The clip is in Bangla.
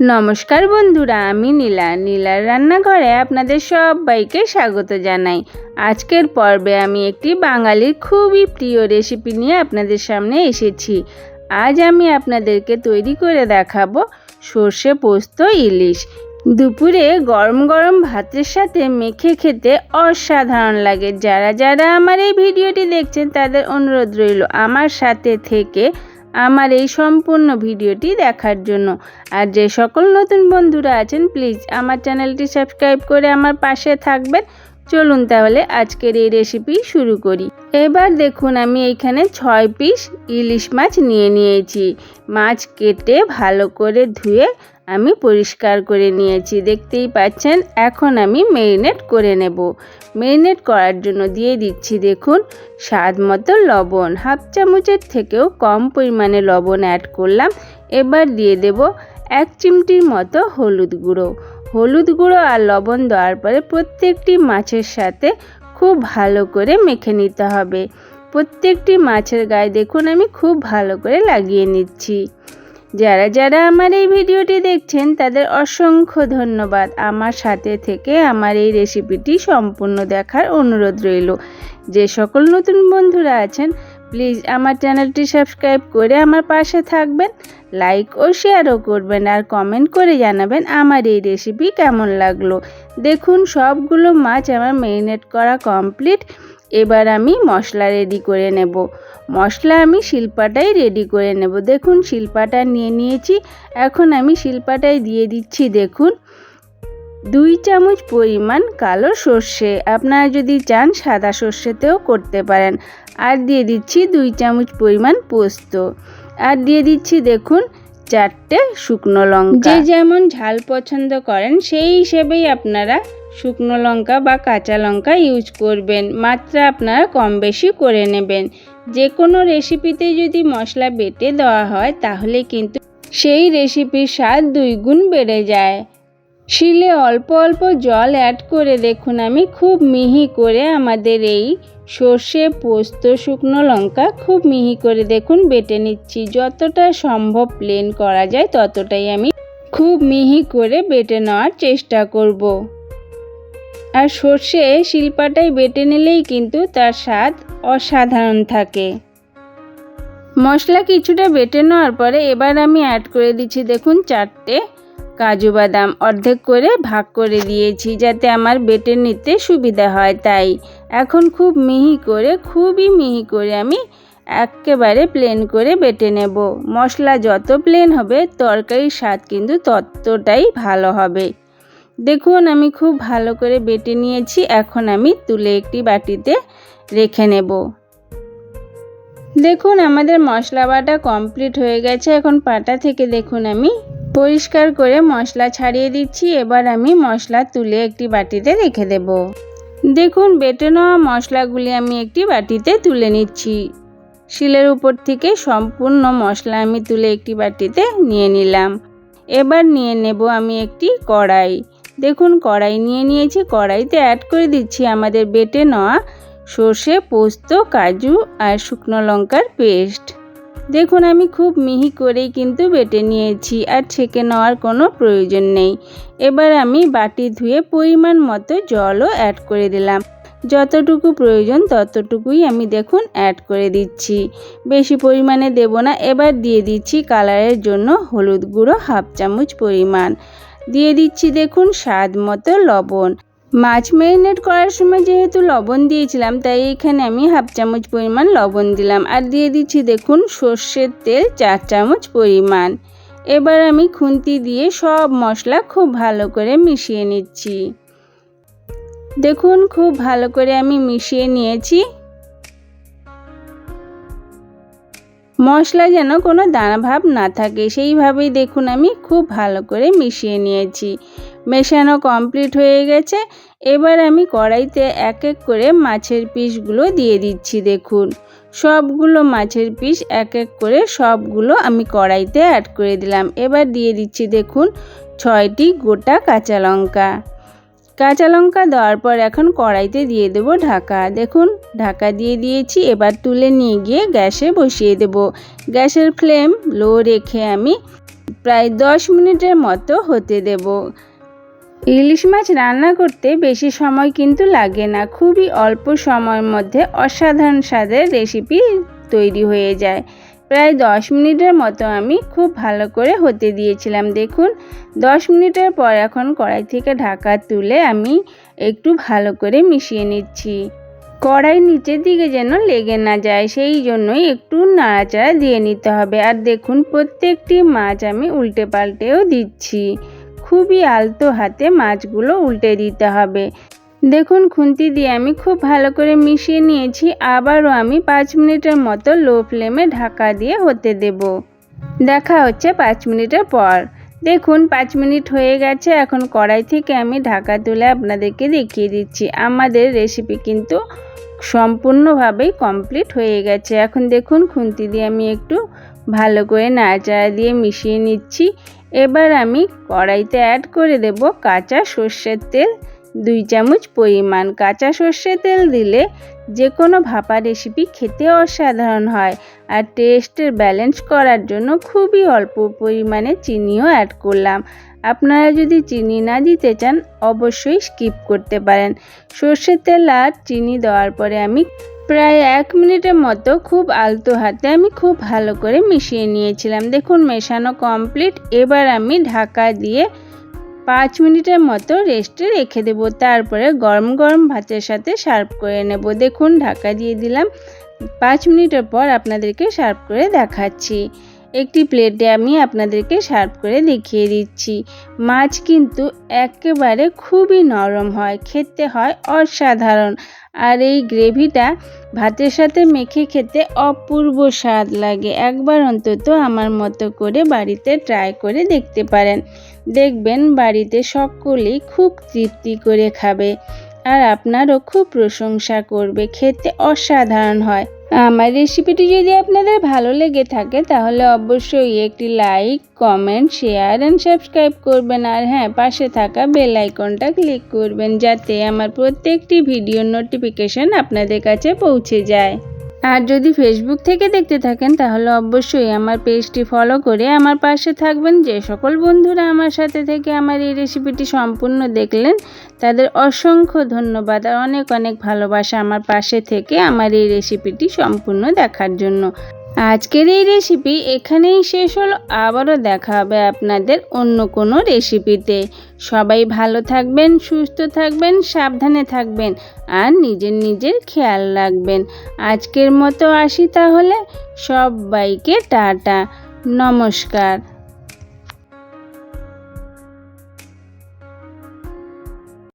নমস্কার বন্ধুরা, আমি নীলা। নীলার রান্নাঘরে আপনাদের সবাইকে স্বাগত জানাই। আজকের পর্বে আমি একটি বাঙালির খুবই প্রিয় রেসিপি নিয়ে আপনাদের সামনে এসেছি। আজ আমি আপনাদেরকে তৈরি করে দেখাবো সর্ষে পোস্ত ইলিশ। দুপুরে গরম গরম ভাতের সাথে মেখে খেতে অসাধারণ লাগে। যারা যারা আমার এই ভিডিওটি দেখছেন, তাদের অনুরোধ রইল আমার সাথে থেকে আমার এই সম্পূর্ণ ভিডিওটি দেখার জন্য। আর যে সকল নতুন বন্ধুরা আছেন প্লিজ আমার চ্যানেলটি সাবস্ক্রাইব করে আমার পাশে থাকবেন। চলুন তাহলে আজকের এই রেসিপি শুরু করি। এবার দেখুন আমি এইখানে ছয় পিস ইলিশ মাছ নিয়ে নিয়েছি। মাছ কেটে ভালো করে ধুয়ে আমি পরিষ্কার করে নিয়েছি। দেখতেই পাচ্ছেন, এখন আমি মেরিনেট করে নেব। মেরিনেট করার জন্য দিয়ে দিচ্ছি দেখুন, স্বাদ মতো লবণ। হাফ চামচের থেকেও কম পরিমাণে লবণ অ্যাড করলাম। এবার দিয়ে দেব এক চিমটির মতো হলুদ গুঁড়ো। হলুদ গুঁড়ো আর লবণ দেওয়ার পরে প্রত্যেকটি মাছের সাথে খুব ভালো করে মেখে নিতে হবে। প্রত্যেকটি মাছের গায়ে দেখুন আমি খুব ভালো করে লাগিয়ে নিচ্ছি। যারা যারা আমার এই ভিডিওটি দেখছেন, তাদের অসংখ্য ধন্যবাদ। আমার সাথে থেকে আমার এই রেসিপিটি সম্পূর্ণ দেখার অনুরোধ রইল। যে সকল নতুন বন্ধুরা আছেন প্লিজ আমার চ্যানেলটি সাবস্ক্রাইব করে আমার পাশে থাকবেন, লাইক ও শেয়ারও করবেন আর কমেন্ট করে জানাবেন আমার এই রেসিপি কেমন লাগল। দেখুন, সবগুলো মাছ আমার মেরিনেট করা কমপ্লিট এবার আমি মশলা রেডি করে নেব। মশলা আমি শিল্পাটাই রেডি করে নেব। দেখুন, শিল্পাটা নিয়ে নিয়েছি। এখন আমি শিল্পাটাই দিয়ে দিচ্ছি, দেখুন। দুই চামচ পরিমাণ কালো সর্ষে। আপনারা যদি চান সাদা সর্ষেতেও করতে পারেন। আর দিয়ে দিচ্ছি দুই চামচ পরিমাণ পোস্ত। আর দিয়ে দিচ্ছি দেখুন চারটে শুকনো লঙ্কা। যে যেমন ঝাল পছন্দ করেন, সেই হিসেবেই আপনারা শুকনো লঙ্কা বা কাঁচা লঙ্কা ইউজ করবেন। মাত্রা আপনারা কম বেশি করে নেবেন। যে কোনো রেসিপিতে যদি মশলা বেটে দেওয়া হয়, তাহলে কিন্তু সেই রেসিপির স্বাদ দুই গুণ বেড়ে যায়। শিলে অল্প অল্প জল অ্যাড করে দেখুন, আমি খুব মিহি করে আমাদের এই সর্ষে পোস্ত শুকনো লঙ্কা খুব মিহি করে দেখুন বেটে নিচ্ছি। যতটা সম্ভব প্লেন করা যায় ততটাই আমি খুব মিহি করে বেটে নেওয়ার চেষ্টা করব। আর সর্ষে শিল্পাটাই বেটে নিলেই কিন্তু তার স্বাদ অসাধারণ থাকে। মশলা কিছুটা বেটে নেওয়ার পরে এবার আমি অ্যাড করে দিচ্ছি দেখুন চারটে কাজু বাদাম অর্ধেক করে ভাগ করে দিয়েছি যাতে আমার বেটে নিতে সুবিধা হয় তাই। এখন খুব মিহি করে, খুবই মিহি করে আমি একেবারে প্লেন করে বেটে নেব। মশলা যত প্লেন হবে, তরকারির স্বাদ কিন্তু ততটাই ভালো হবে। দেখুন, আমি খুব ভালো করে বেটে নিয়েছি। এখন আমি তুলে একটি বাটিতে রেখে নেব। দেখুন, আমাদের মশলা বাটা কমপ্লিট হয়ে গেছে। এখন পাটা থেকে দেখুন আমি পরিষ্কার করে মশলা ছাড়িয়ে দিচ্ছি। এবার আমি মশলা তুলে একটি বাটিতে রেখে দেব। দেখুন, বেটে নেওয়া মশলাগুলি আমি একটি বাটিতে তুলে নিচ্ছি। শিলের উপর থেকে সম্পূর্ণ মশলা আমি তুলে একটি বাটিতে নিয়ে নিলাম। এবার নিয়ে নেব আমি একটি কড়াই। দেখুন, কড়াই নিয়ে নিয়েছি। কড়াইতে অ্যাড করে দিচ্ছি আমাদের বেটে নেওয়া সর্ষে, পোস্ত, কাজু আর শুকনো লঙ্কার পেস্ট। দেখুন, আমি খুব মিহি করেই কিন্তু বেটে নিয়েছি আর ছেঁকে নেওয়ার কোনো প্রয়োজন নেই। এবার আমি বাটি ধুয়ে পরিমাণ মতো জলও অ্যাড করে দিলাম। যতটুকু প্রয়োজন ততটুকুই আমি দেখুন অ্যাড করে দিচ্ছি। বেশি পরিমাণে দেব না, এবার দিয়ে দিচ্ছি কালারের জন্য হলুদ গুঁড়ো হাফ চামচ পরিমাণ। দিয়ে দিচ্ছি দেখুন স্বাদ মতো লবণ। মাছ ম্যারিনেট করার সময় যেহেতু লবণ দিয়েছিলাম, তাই এখানে আমি হাফ চামচ পরিমাণ লবণ দিলাম। আর দিয়ে দিচ্ছি দেখুন সর্ষের তেল চার চামচ পরিমাণ। এবার আমি খুন্তি দিয়ে সব মশলা খুব ভালো করে মিশিয়ে নিচ্ছি। দেখুন খুব ভালো করে আমি মিশিয়ে নিয়েছি। মশলা যেন কোনো দানা ভাব না থাকে, সেইভাবেই দেখুন আমি খুব ভালো করে মিশিয়ে নিয়েছি। মেশানো কমপ্লিট হয়ে গেছে। এবার আমি কড়াইতে এক এক করে মাছের পিসগুলো দিয়ে দিচ্ছি, দেখুন। সবগুলো মাছের পিস এক এক করে সবগুলো আমি কড়াইতে অ্যাড করে দিলাম। এবার দিয়ে দিচ্ছি, দেখুন, ছয়টি গোটা কাঁচা লঙ্কা। কাঁচা লঙ্কা দেওয়ার পর এখন কড়াইতে দিয়ে দেব ঢাকা। দেখুন, ঢাকা দিয়ে দিয়েছি, এবার তুলে নিয়ে গিয়ে গ্যাসে বসিয়ে দেব। গ্যাসের ফ্লেম লো রেখে আমি প্রায় দশ মিনিটের মতো হতে দেব। ইলিশ মাছ রান্না করতে বেশি সময় কিন্তু লাগে না। খুবই অল্প সময়ের মধ্যে অসাধারণ স্বাদের রেসিপি তৈরি হয়ে যায়। প্রায় দশ মিনিটের মতো আমি খুব ভালো করে হতে দিয়েছিলাম। দেখুন, দশ মিনিটের পর এখন কড়াই থেকে ঢাকা তুলে আমি একটু ভালো করে মিশিয়ে নিচ্ছি। কড়াই নিচের দিকে যেন লেগে না যায়, সেই জন্যই একটু নাড়াচাড়া দিয়ে নিতে হবে। আর দেখুন, প্রত্যেকটি মাছ আমি উল্টে পাল্টেও দিচ্ছি। খুবই আলতো হাতে মাছগুলো উল্টে দিতে হবে। দেখুন খুন্তি দিয়ে আমি খুব ভালো করে মিশিয়ে নিয়েছি, আবারও আমি পাঁচ মিনিটের মতো লো ফ্লেমে ঢাকা দিয়ে হতে দেব। দেখা হচ্ছে পাঁচ মিনিটের পর। দেখুন, পাঁচ মিনিট হয়ে গেছে, এখন কড়াই থেকে আমি ঢাকা তুলে আপনাদেরকে দেখিয়ে দিচ্ছি। আমাদের রেসিপি কিন্তু সম্পূর্ণভাবেই কমপ্লিট হয়ে গেছে। এখন দেখুন, খুন্তি দিয়ে আমি একটু ভালো করে নাড়াচাড়া দিয়ে মিশিয়ে নিচ্ছি। এবার আমি কড়াইতে অ্যাড করে দেব কাঁচা সর্ষের তেল। দুই চামচ পরিমাণ কাঁচা সর্ষের তেল দিলে যে কোনো ভাপা রেসিপি খেতে অসাধারণ হয়। আর টেস্টের ব্যালেন্স করার জন্য খুবই অল্প পরিমাণে চিনিও অ্যাড করলাম। আপনারা যদি চিনি না দিতে চান, অবশ্যই স্কিপ করতে পারেন। সর্ষের তেল আর চিনি দেওয়ার পরে আমি প্রায় এক মিনিটের মতো খুব আলতো হাতে আমি খুব ভালো করে মিশিয়ে নিয়েছিলাম। দেখুন, মেশানো কমপ্লিট এবার আমি ঢাকা দিয়ে পাঁচ মিনিটের মতো রেস্টে রেখে দেবো। তারপরে গরম গরম ভাতের সাথে সার্ভ করে নেব। দেখুন, ঢাকা দিয়ে দিলাম। পাঁচ মিনিটের পর আপনাদেরকে সার্ভ করে দেখাচ্ছি। একটি প্লেটে আমি আপনাদেরকে সার্ভ করে দেখিয়ে দিচ্ছি। মাছ কিন্তু একেবারে খুবই নরম হয়, খেতে হয় অসাধারণ। আর এই গ্রেভিটা ভাতের সাথে মেখে খেতে অপূর্ব স্বাদ লাগে। একবার অন্তত আমার মতো করে বাড়িতে ট্রাই করে দেখতে পারেন। দেখবেন বাড়িতে সকলেই খুব তৃপ্তি করে খাবে। আর আপনারও খুব প্রশংসা করবে, খেতে অসাধারণ হয়। আমার রেসিপিটি যদি আপনাদের ভালো লেগে থাকে, তাহলে অবশ্যই একটি like comment share and subscribe করবেন। আর হ্যাঁ পাশে থাকা বেল আইকনটা ক্লিক করবেন, যাতে আমার প্রত্যেকটি ভিডিও নোটিফিকেশন আপনাদের কাছে পৌঁছে যায়। আর যদি ফেসবুক থেকে দেখতে থাকেন, তাহলে অবশ্যই আমার পেজটি ফলো করে আমার পাশে থাকবেন। যে সকল বন্ধুরা আমার সাথে থেকে আমার এই রেসিপিটি সম্পূর্ণ দেখলেন, তাদের অসংখ্য ধন্যবাদ আর অনেক অনেক ভালোবাসা আমার পাশে থেকে আমার এই রেসিপিটি সম্পূর্ণ দেখার জন্য। আজকের এই রেসিপি এখানেই শেষ হলো। আবারও দেখা হবে আপনাদের অন্য কোনো রেসিপিতে সবাই ভালো থাকবেন, সুস্থ থাকবেন, সাবধানে থাকবেন আর নিজের নিজের খেয়াল রাখবেন। আজকের মতো আসি তাহলে। সবাইকে টাটা। নমস্কার।